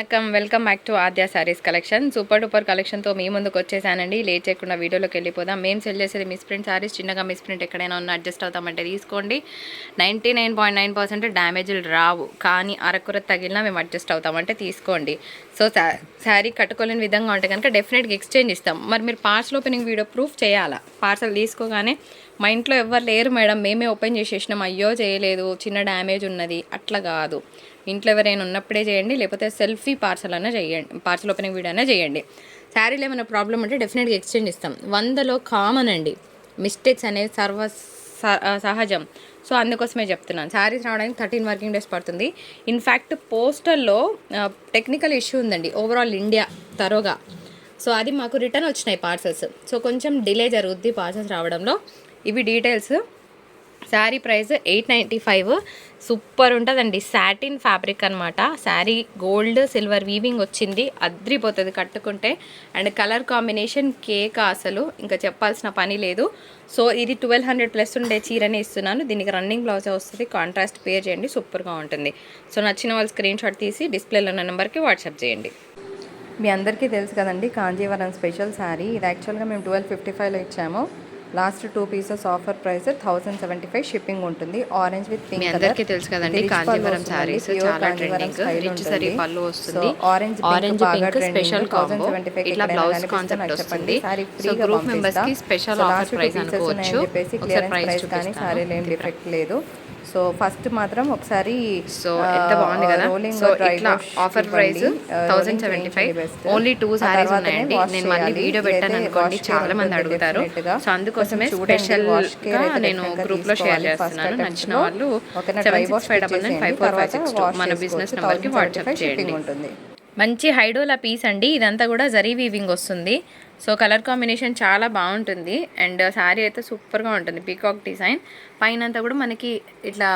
Welcome welcome back to Aadya sarees collection. Super duper కలెక్షన్తో మీ ముందుకు వచ్చేసానండి. లేట్ చేయకుండా వీడియోలోకి వెళ్ళిపోదాం. మేము సెల్ చేసేది మిస్ ప్రింట్ సారీస్ చిన్నగా మిస్ ప్రింట్ ఎక్కడైనా ఉన్న అడ్జస్ట్ అవుతామంటే తీసుకోండి. Ninety nine point nine percent డ్యామేజ్లు రావు. కానీ అరకుర తగిలినా మేము అడ్జస్ట్ అవుతామంటే తీసుకోండి. సో శారీ కట్టుకోలేని విధంగా ఉంటే కనుక డెఫినెట్గా ఎక్స్చేంజ్ ఇస్తాం. మరి మీరు పార్సల్ ఓపెనింగ్ వీడియో ప్రూఫ్ చేయాలా? పార్సల్ తీసుకోగానే మా ఇంట్లో ఎవరు లేరు మేడం. మేమే ఓపెన్ చేసేసినాం. అయ్యో చేయలేదు. చిన్న డ్యామేజ్ ఉన్నది. అట్లా కాదు. ఇంట్లో ఎవరైనా ఉన్నప్పుడే చేయండి. లేకపోతే సెల్ఫీ పార్సల్ అయినా చేయండి. పార్సల్ ఓపెనింగ్ వీడియో అయినా చేయండి. శారీలో ఏమైనా ప్రాబ్లం ఉంటే డెఫినెట్గా ఎక్స్చేంజ్ ఇస్తాం. వందలో కామన్ అండి. మిస్టేక్స్ అనేవి సర్వ స- సహజం. సో అందుకోసమే చెప్తున్నాను. శారీస్ రావడానికి థర్టీన్ వర్కింగ్ డేస్ పడుతుంది. ఇన్ఫ్యాక్ట్ పోస్టల్లో టెక్నికల్ ఇష్యూ ఉందండి. ఓవరాల్ ఇండియా తరోగా. సో అది మాకు రిటర్న్ వచ్చినాయి పార్సల్స్ సో కొంచెం డిలే జరుగుద్ది పార్సల్స్ రావడంలో. ఇవి details saree price eight ninety five super ఉంటుందండి. శాటిన్ ఫ్యాబ్రిక్ అనమాట శారీ గోల్డ్ సిల్వర్ వీవింగ్ వచ్చింది. అద్రిపోతుంది కట్టుకుంటే. అండ్ కలర్ కాంబినేషన్ కేక్ అసలు. ఇంకా చెప్పాల్సిన పని లేదు. సో ఇది ట్వెల్వ్ హండ్రెడ్ ప్లస్ ఉండే చీరనే ఇస్తున్నాను. దీనికి రన్నింగ్ బ్లౌజే వస్తుంది. కాంట్రాస్ట్ పేర్ చేయండి. సూపర్గా ఉంటుంది. సో నచ్చిన వాళ్ళు స్క్రీన్ షాట్ తీసి డిస్ప్లేలో ఉన్న నెంబర్కి వాట్సాప్ చేయండి. మీ అందరికీ తెలుసు కదండి కాంజీవరం స్పెషల్ శారీ. ఇది యాక్చువల్గా మేము ట్వెల్వ్ ఫిఫ్టీ ఫైవ్లో ఇచ్చాము. Last two pieces offer price thousand seventy five shipping ఉంటుంది ఆరెంజ్ విత్ పింక్ అందరికీ తెలుసు కదండి కాంజీవరం సారీస్ చాలా ట్రెండింగ్ రిచ్ సరీ పళ్ళు వస్తుంది. Orange orange pink special combo ఇట్లా బ్లౌజ్ కాన్సెప్ట్ వస్తుంది. సో గ్రూప్ మెంబర్స్కి స్పెషల్ ఆఫర్ ప్రైస్ అనుకోవచ్చు ఒకసారి ప్రైస్ కానీ సారీలో ఏం డిఫెక్ట్ లేదు. సో ఫస్ట్ మాత్రం ఒకసారి సో ఎంత బాగుంది కదా? సో ఇట్లా offer price thousand seventy five only two sarees ఉన్నాయండి. నేను మళ్ళీ వీడియో పెట్టాను అనుకోండి. చాలా మంది అడుగుతారు. సో అందుకోసమే స్పెషల్గా నేను గ్రూప్లో షేర్ చేస్తున్నాను. నచ్చిన వాళ్ళు seven six five double nine five four five six two మన బిజినెస్ నెంబర్కి వాట్సాప్ చేయండి. ఉంటుంది. మంచి హైడోలా పీస్ అండి. ఇదంతా కూడా జరీ వీవింగ్ వస్తుంది. సో కలర్ కాంబినేషన్ చాలా బాగుంటుంది. అండ్ శారీ అయితే సూపర్గా ఉంటుంది. Peacock design. పైన అంతా కూడా మనకి ఇట్లా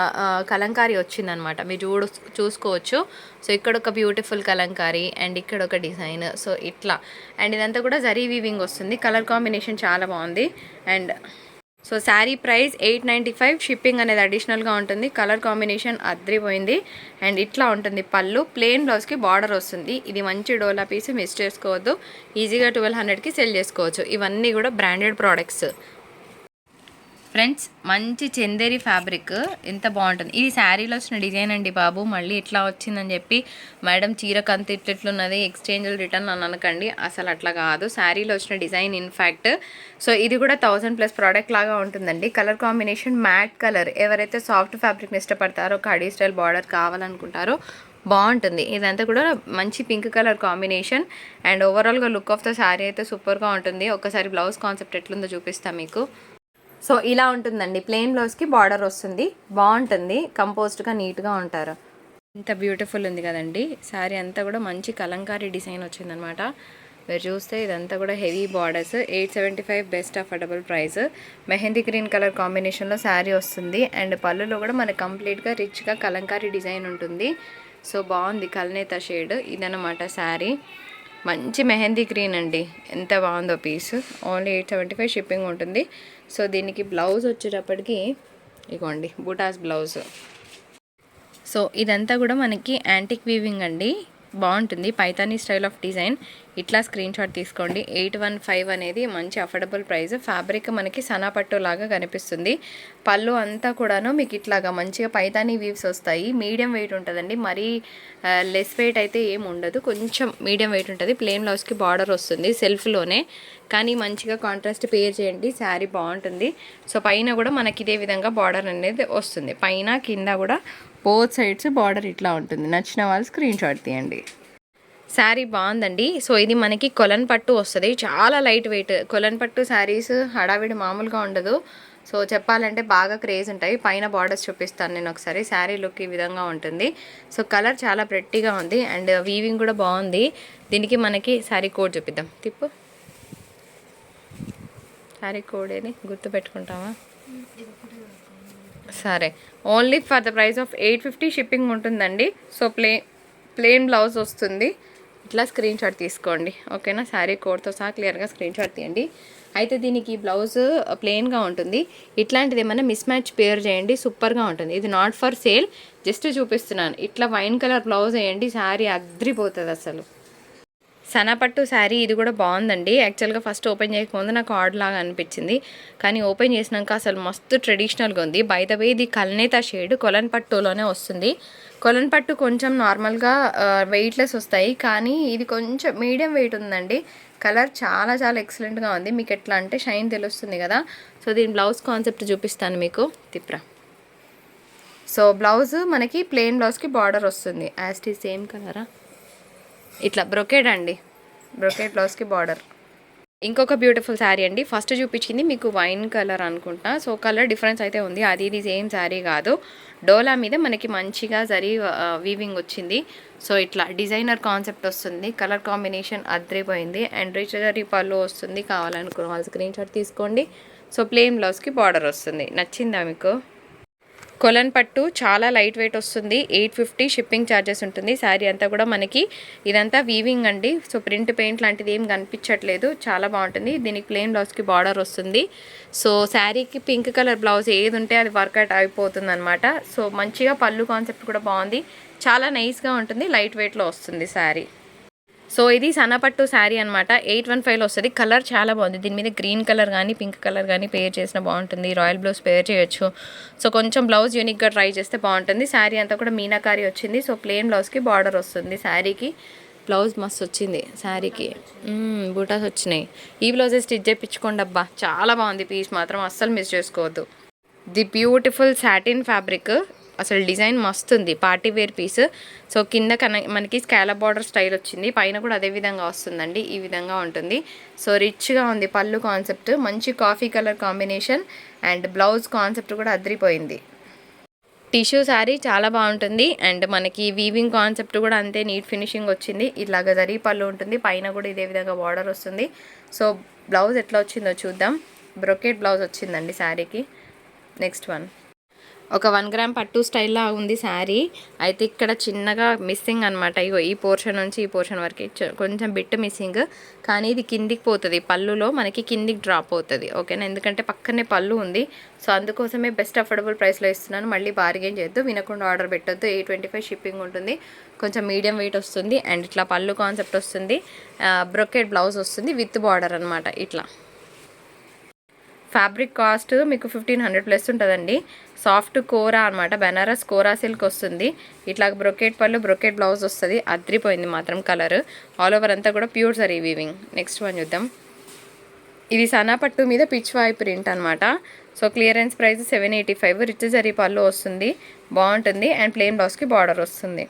కలంకారీ వచ్చిందనమాట. మీరు చూడు చూసుకోవచ్చు. సో ఇక్కడ ఒక బ్యూటిఫుల్ కలంకారీ అండ్ ఇక్కడ ఒక డిజైన్. సో ఇట్లా. అండ్ ఇదంతా కూడా జరీ వీవింగ్ వస్తుంది. కలర్ కాంబినేషన్ చాలా బాగుంది. And so saree price eight ninety five. Shipping అనేది అడిషనల్గా ఉంటుంది. కలర్ కాంబినేషన్ అద్రిపోయింది. అండ్ ఇట్లా ఉంటుంది. పళ్ళు ప్లెయిన్ బ్లౌజ్కి బార్డర్ వస్తుంది. ఇది మంచి డోలా పీస్ మిస్ చేసుకోవద్దు. ఈజీగా ట్వెల్వ్ హండ్రెడ్కి సెల్ చేసుకోవచ్చు. ఇవన్నీ కూడా బ్రాండెడ్ ప్రోడక్ట్స్ ఫ్రెండ్స్ మంచి చందేరి ఫ్యాబ్రిక్. ఎంత బాగుంటుంది. ఇది శారీలో వచ్చిన డిజైన్ అండి బాబు. మళ్ళీ ఇట్లా వచ్చిందని చెప్పి మేడం చీర కంత ఇట్లున్నది ఎక్స్చేంజ్ రిటర్న్ అని అనకండి. అసలు అట్లా కాదు. శారీలో వచ్చిన డిజైన్ ఇన్ఫ్యాక్ట్ సో ఇది కూడా థౌజండ్ ప్లస్ ప్రోడక్ట్ లాగా ఉంటుందండి. కలర్ కాంబినేషన్ మ్యాట్ కలర్ ఎవరైతే సాఫ్ట్ ఫ్యాబ్రిక్ని ఇష్టపడతారో కడీ స్టైల్ బార్డర్ కావాలనుకుంటారో బాగుంటుంది. ఇదంతా కూడా మంచి పింక్ కలర్ కాంబినేషన్ అండ్ ఓవరాల్గా లుక్ ఆఫ్ ద శారీ అయితే సూపర్గా ఉంటుంది. ఒకసారి బ్లౌజ్ కాన్సెప్ట్ ఎట్లుందో చూపిస్తాను మీకు. సో ఇలా ఉంటుందండి. ప్లెయిన్ బ్లౌజ్కి బార్డర్ వస్తుంది. బాగుంటుంది. కంపోజ్డ్గా నీట్గా ఉంటారు. ఇంత బ్యూటిఫుల్ ఉంది కదండి. శారీ అంతా కూడా మంచి కలంకారీ డిజైన్ వచ్చిందనమాట. మీరు చూస్తే ఇదంతా కూడా heavy borders eight seventy five best affordable price mehndi green colour కాంబినేషన్లో శారీ వస్తుంది. అండ్ పళ్ళులో కూడా మనకి కంప్లీట్గా రిచ్గా కలంకారీ డిజైన్ ఉంటుంది. సో బాగుంది. కల్నేత షేడ్ ఇదన్నమాట శారీ మంచి మెహందీ గ్రీన్ అండి. ఎంత బాగుందో piece only eight seventy five shipping ఉంటుంది. సో దీనికి బ్లౌజ్ వచ్చేటప్పటికి ఇగోండి బుటాస్ బ్లౌజ్. సో ఇదంతా కూడా మనకి యాంటిక్ వీవింగ్ అండి. బాగుంటుంది. పైతానీ స్టైల్ ఆఫ్ డిజైన్ ఇట్లా స్క్రీన్ షాట్ తీసుకోండి. ఎయిట్ వన్ ఫైవ్ అనేది మంచి అఫోర్డబుల్ ప్రైస్ ఫ్యాబ్రిక్ మనకి సనాపట్టు లాగా కనిపిస్తుంది. పళ్ళు అంతా కూడాను మీకు ఇట్లాగా మంచిగా పైతానీ వీవ్స్ వస్తాయి. మీడియం వెయిట్ ఉంటుందండి. మరీ లెస్ వెయిట్ అయితే ఏమి ఉండదు. కొంచెం మీడియం వెయిట్ ఉంటుంది. ప్లెయిన్ బ్లౌజ్కి బార్డర్ వస్తుంది సెల్ఫ్లోనే కానీ మంచిగా కాంట్రాస్ట్ పేర్ చేయండి. శారీ బాగుంటుంది. సో పైన కూడా మనకి ఇదే విధంగా బార్డర్ అనేది వస్తుంది. పైన కింద కూడా బోత్ సైడ్స్ బార్డర్ ఇట్లా ఉంటుంది. నచ్చిన వాళ్ళు స్క్రీన్ షాట్ తీయండి. శారీ బాగుందండి. సో ఇది మనకి కొలన్ పట్టు వస్తుంది. చాలా లైట్ వెయిట్ కొలన్ పట్టు శారీస్ హడావిడి మామూలుగా ఉండదు. సో చెప్పాలంటే బాగా క్రేజ్ ఉంటాయి. పైన బార్డర్స్ చూపిస్తాను నేను ఒకసారి. శారీ లుక్ ఈ విధంగా ఉంటుంది. సో కలర్ చాలా ప్రెట్టిగా ఉంది. అండ్ వీవింగ్ కూడా బాగుంది. దీనికి మనకి శారీ కోడ్ చూపిద్దాం. తిప్పు. శారీ కోడ్ ఏది? గుర్తు పెట్టుకుంటామా సరే. Only for the price of eight fifty shipping ఉంటుందండి. సో ప్లే ప్లెయిన్ బ్లౌజ్ వస్తుంది. ఇట్లా స్క్రీన్ షాట్ తీసుకోండి. ఓకేనా శారీ కోడ్తో సహా క్లియర్గా స్క్రీన్ షాట్ తీయండి. అయితే దీనికి బ్లౌజ్ ప్లెయిన్గా uh, ఉంటుంది. ఇట్లాంటిది ఏమైనా మిస్ మ్యాచ్ పేర్ చేయండి. సూపర్గా ఉంటుంది. ఇది నాట్ ఫర్ సేల్ జస్ట్ చూపిస్తున్నాను. ఇట్లా వైన్ కలర్ బ్లౌజ్ వేయండి. శారీ అద్రిపోతుంది అసలు సనపట్టు శారీ ఇది కూడా బాగుందండి. యాక్చువల్గా ఫస్ట్ ఓపెన్ చేయకముందు నాకు ఆర్డర్ లాగా అనిపించింది. కానీ ఓపెన్ చేసినాక అసలు మస్తు ట్రెడిషనల్గా ఉంది. బై ద ఇది కల్నేత షేడ్ కొలన్ పట్టులోనే వస్తుంది. కొలన్ పట్టు కొంచెం నార్మల్గా వెయిట్లెస్ వస్తాయి. కానీ ఇది కొంచెం మీడియం వెయిట్ ఉందండి. కలర్ చాలా చాలా ఎక్సలెంట్గా ఉంది. మీకు ఎట్లా అంటే షైన్ తెలుస్తుంది కదా. సో దీని బ్లౌజ్ కాన్సెప్ట్ చూపిస్తాను మీకు. తిప్రా. సో బ్లౌజ్ మనకి ప్లెయిన్ బ్లౌజ్కి బార్డర్ వస్తుంది. యాస్టీ సేమ్ కలరా ఇట్లా బ్రొకేడ్ అండి. బ్రొకేడ్ బ్లౌజ్కి బార్డర్ ఇంకొక బ్యూటిఫుల్ శారీ అండి. ఫస్ట్ చూపించింది మీకు వైన్ కలర్ అనుకుంటా. సో కలర్ డిఫరెన్స్ అయితే ఉంది. అది ఇది సేమ్ శారీ కాదు. డోలా మీద మనకి మంచిగా జరీ వీవింగ్ వచ్చింది. సో ఇట్లా డిజైనర్ కాన్సెప్ట్ వస్తుంది. కలర్ కాంబినేషన్ అద్రిపోయింది. అండ్ రిచ్ జరీ పళ్ళు వస్తుంది. కావాలనుకున్న వాళ్ళు స్క్రీన్ షాట్ తీసుకోండి సో ప్లెయిన్ బ్లౌజ్కి బార్డర్ వస్తుంది. నచ్చిందా మీకు? కొలన్ పట్టు చాలా లైట్ వెయిట్ వస్తుంది. ఎయిట్ ఫిఫ్టీ షిప్పింగ్ ఛార్జెస్ ఉంటుంది. శారీ అంతా కూడా మనకి ఇదంతా వీవింగ్ అండి. సో ప్రింట్ పెయింట్ లాంటిది ఏం కనిపించట్లేదు. చాలా బాగుంటుంది. దీనికి ప్లెయిన్ బ్లౌజ్కి బార్డర్ వస్తుంది. సో శారీకి పింక్ కలర్ బ్లౌజ్ ఏది ఉంటే అది వర్కౌట్ అయిపోతుంది అనమాట సో మంచిగా పళ్ళు కాన్సెప్ట్ కూడా బాగుంది. చాలా నైస్గా ఉంటుంది. లైట్ వెయిట్లో వస్తుంది శారీ. సో ఇది సన్నపట్టు శారీ అనమాట ఎయిట్ వన్ ఫైవ్లో వస్తుంది. కలర్ చాలా బాగుంది. దీని మీద గ్రీన్ కలర్ కానీ పింక్ కలర్ కానీ పేర్ చేసిన బాగుంటుంది. రాయల్ బ్లౌజ్ పేర్ చేయొచ్చు. సో కొంచెం బ్లౌజ్ యూనిక్గా ట్రై చేస్తే బాగుంటుంది. శారీ అంతా కూడా మీనాకారి వచ్చింది. సో ప్లెయిన్ బ్లౌజ్కి బార్డర్ వస్తుంది శారీకి. బ్లౌజ్ మస్తు వచ్చింది శారీకి. బూటాస్ వచ్చినాయి. ఈ బ్లౌజెస్ స్టిచ్ చేయించుకోండి అబ్బా. చాలా బాగుంది పీస్ మాత్రం. అస్సలు మిస్ చేసుకోవద్దు. The beautiful satin fabric. అసలు డిజైన్ మస్తు ఉంది పార్టీ వేర్ పీస్. సో కింద కన మనకి స్కాలప్ బార్డర్ స్టైల్ వచ్చింది. పైన కూడా అదే విధంగా వస్తుందండి ఈ విధంగా ఉంటుంది. సో రిచ్గా ఉంది పళ్ళు కాన్సెప్ట్ మంచి coffee colour combination and blouse concept కూడా అదిరిపోయింది. టిష్యూ శారీ చాలా బాగుంటుంది అండ్ మనకి వీవింగ్ కాన్సెప్ట్ కూడా అంతే నీట్ ఫినిషింగ్ వచ్చింది. ఇలాగ జరీ పళ్ళు ఉంటుంది పైన కూడా ఇదే విధంగా బార్డర్ వస్తుంది. సో బ్లౌజ్ ఎట్లా వచ్చిందో చూద్దాం. బ్రొకెట్ బ్లౌజ్ వచ్చిందండి శారీకి. Next one. ఒక వన్ గ్రామ్ పట్టు స్టైల్లా ఉంది శారీ. అయితే ఇక్కడ చిన్నగా మిస్సింగ్ అనమాట ఇగో ఈ పోర్షన్ నుంచి ఈ పోర్షన్ వరకు కొంచెం బిట్ మిస్సింగ్ కానీ ఇది కిందికి పోతుంది. పళ్ళులో మనకి కిందికి డ్రాప్ అవుతుంది ఓకేనా ఎందుకంటే పక్కనే పళ్ళు ఉంది. సో అందుకోసమే బెస్ట్ అఫోర్డబుల్ ప్రైస్లో ఇస్తున్నాను. మళ్ళీ బార్గెన్ చేయొద్దు వినకుండా ఆర్డర్ పెట్టొద్దు. ఎయిట్ ట్వంటీ ఫైవ్ షిప్పింగ్ ఉంటుంది. కొంచెం మీడియం వెయిట్ వస్తుంది. అండ్ ఇట్లా పళ్ళు కాన్సెప్ట్ వస్తుంది. బ్రొకెట్ బ్లౌజ్ వస్తుంది. విత్ బార్డర్ అనమాట ఇట్లా. ఫ్యాబ్రిక్ కాస్ట్ మీకు ఫిఫ్టీన్ హండ్రెడ్ ప్లస్ ఉంటుందండి. సాఫ్ట్ కోరా అనమాట బెనారస్ కోరా సిల్క్ వస్తుంది. ఇట్లా బ్రొకెట్ పళ్ళు బ్రొకెట్ బ్లౌజ్ వస్తుంది. అద్రిపోయింది మాత్రం కలర్. ఆల్ ఓవర్ అంతా కూడా pure zari weaving next one చూద్దాం. ఇది సనాపట్టు మీద పిచ్ వాయి ప్రింట్ అనమాట so clearance price seven eighty five rich zari pallu వస్తుంది. బాగుంటుంది. అండ్ ప్లెయిన్ బ్లౌజ్కి బార్డర్ వస్తుంది.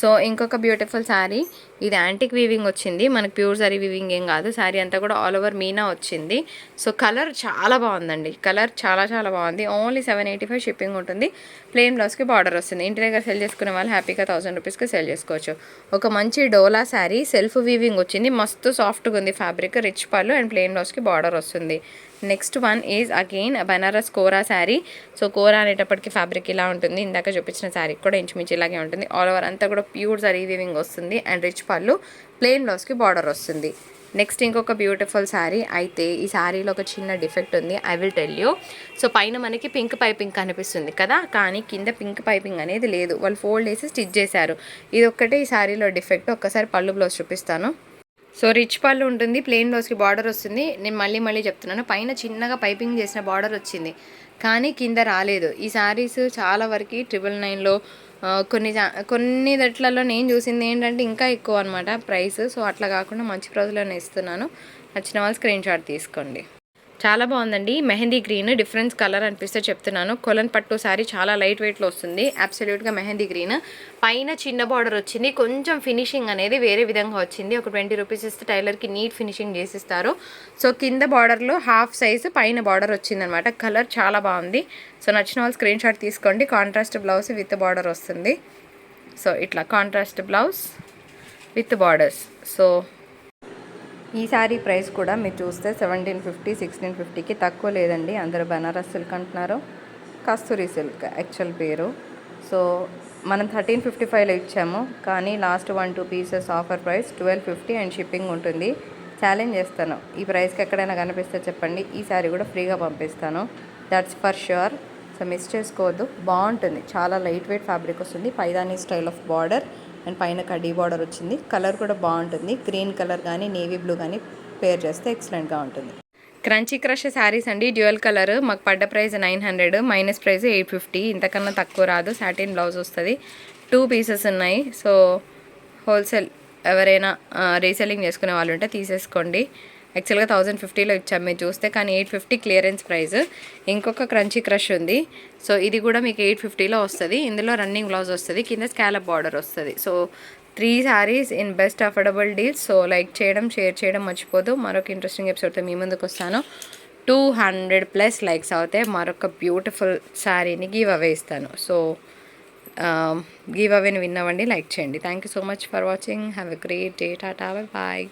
సో ఇంకొక బ్యూటిఫుల్ శారీ ఇది యాంటిక్ వీవింగ్ వచ్చింది. మనకి ప్యూర్ సారీ వీవింగ్ ఏం కాదు. శారీ అంతా కూడా ఆల్ ఓవర్ మీనా వచ్చింది. సో కలర్ చాలా బాగుందండి. కలర్ చాలా చాలా బాగుంది. Only seven eighty five shipping ఉంటుంది ప్లెయిన్ బ్లౌజ్కి బార్డర్ వస్తుంది. ఇంటి దగ్గర సెల్ చేసుకునే వాళ్ళు హ్యాపీగా థౌసండ్ రూపీస్కి సెల్ చేసుకోవచ్చు. ఒక మంచి డోలా శారీ సెల్ఫ్ వీవింగ్ వచ్చింది. మస్తు సాఫ్ట్గా ఉంది fabric rich pallu and plain బ్లౌజ్కి బార్డర్ వస్తుంది. Next one is again Banaras kora saree so kora అనేటప్పటికి ఫ్యాబ్రిక్ ఇలా ఉంటుంది. ఇందాక చూపించిన శారీ కూడా ఇంచుమించు ఇలాగే ఉంటుంది. ఆల్ ఓవర్ అంతా కూడా ప్యూర్ జరీ వీవింగ్ వస్తుంది అండ్ రిచ్ పళ్ళు. ప్లెయిన్ బ్లౌజ్కి బార్డర్ వస్తుంది. నెక్స్ట్ ఇంకొక బ్యూటిఫుల్ శారీ అయితే ఈ శారీలో ఒక చిన్న డిఫెక్ట్ ఉంది. I will tell you so పైన మనకి పింక్ పైపింగ్ కనిపిస్తుంది కదా? కానీ కింద పింక్ పైపింగ్ అనేది లేదు. వాళ్ళు ఫోల్డ్ వేసి స్టిచ్ చేశారు. ఇది ఒక్కటే ఈ శారీలో డిఫెక్ట్ ఒక్కసారి పళ్ళు బ్లౌజ్ చూపిస్తాను. సో రిచ్ పళ్ళు ఉంటుంది ప్లెయిన్ బ్లౌజ్కి బార్డర్ వస్తుంది. నేను మళ్ళీ మళ్ళీ చెప్తున్నాను పైన చిన్నగా పైపింగ్ చేసిన బార్డర్ వచ్చింది. కానీ కింద రాలేదు. ఈ శారీస్ చాలా వరకు ట్రిపుల్ నైన్లో కొన్ని కొన్ని దట్లలో నేను చూసింది ఏంటంటే ఇంకా ఎక్కువ అనమాట ప్రైస్. సో అట్లా కాకుండా మంచి ప్రైస్లోనే ఇస్తున్నాను. నచ్చిన వాళ్ళు స్క్రీన్ షాట్ తీసుకోండి. చాలా బాగుందండి. మెహందీ గ్రీన్ డిఫరెన్స్ కలర్ అనిపిస్తే చెప్తున్నాను. కొలన్ పట్టు శారీ చాలా లైట్ వెయిట్లో వస్తుంది. అబ్సల్యూట్గా మెహందీ గ్రీన్. పైన చిన్న బార్డర్ వచ్చింది. కొంచెం ఫినిషింగ్ అనేది వేరే విధంగా వచ్చింది. ఒక ట్వంటీ రూపీస్ ఇస్తే టైలర్కి నీట్ ఫినిషింగ్ చేసిస్తారు. సో కింద బార్డర్లో హాఫ్ సైజు పైన బార్డర్ వచ్చిందనమాట. కలర్ చాలా బాగుంది. సో నచ్చిన వాళ్ళు స్క్రీన్ షాట్ తీసుకోండి. కాంట్రాస్ట్ బ్లౌజ్ విత్ బార్డర్ వస్తుంది. సో ఇట్లా contrast blouse with borders so ఈ శారీ ప్రైస్ కూడా మీరు చూస్తే సెవెంటీన్ ఫిఫ్టీ సిక్స్టీన్ ఫిఫ్టీకి తక్కువ లేదండి. అందరూ బనారస్ సిల్క్ అంటున్నారు. కస్తూరి సిల్క్ యాక్చువల్ పేరు. సో మనం థర్టీన్ ఫిఫ్టీ ఫైవ్లో ఇచ్చాము. కానీ last one two pieces offer price twelve fifty and shipping ఉంటుంది. ఛాలెంజ్ చేస్తాను. ఈ ప్రైస్కి ఎక్కడైనా కనిపిస్తే చెప్పండి. ఈ శారీ కూడా ఫ్రీగా పంపిస్తాను. That's for sure so miss చేసుకోవద్దు. బాగుంటుంది. చాలా లైట్ వెయిట్ ఫ్యాబ్రిక్ వస్తుంది. పైదాని స్టైల్ ఆఫ్ బార్డర్ అండ్ పైన కడీ బార్డర్ వచ్చింది. కలర్ కూడా బాగుంటుంది. గ్రీన్ కలర్ కానీ నేవీ బ్లూ కానీ పేర్ చేస్తే ఎక్సలెంట్గా ఉంటుంది. క్రంచీ క్రష్ శారీస్ అండి. Dual colour. మాకు పడ్డ price nine hundred minus price eight fifty. ఇంతకన్నా తక్కువ రాదు. సాటిన్ బ్లౌజ్ వస్తుంది. టూ పీసెస్ ఉన్నాయి. సో హోల్సేల్ ఎవరైనా రీసెల్లింగ్ చేసుకునే వాళ్ళు ఉంటే తీసేసుకోండి. యాక్చువల్గా థౌజండ్ ఫిఫ్టీలో ఇచ్చాము మీరు చూస్తే కానీ ఎయిట్ ఫిఫ్టీ క్లియరెన్స్ ప్రైస్. ఇంకొక క్రంచీ క్రష్ ఉంది. సో ఇది కూడా మీకు ఎయిట్ ఫిఫ్టీలో వస్తుంది. ఇందులో రన్నింగ్ బ్లౌజ్ వస్తుంది. కింద స్కాలప్ బార్డర్ వస్తుంది. So three sarees in best affordable deals so like చేయడం షేర్ చేయడం మర్చిపోదు. మరొక ఇంట్రెస్టింగ్ ఎపిసోడ్తో మీ ముందుకు వస్తాను. టూ హండ్రెడ్ ప్లస్ లైక్స్ అవుతే మరొక బ్యూటిఫుల్ శారీని గివ్ అవే ఇస్తాను. సో గివ్ అవేని విన్నవండి లైక్ చేయండి. Thank you so much for watching. Have a great day. Tata. Bye.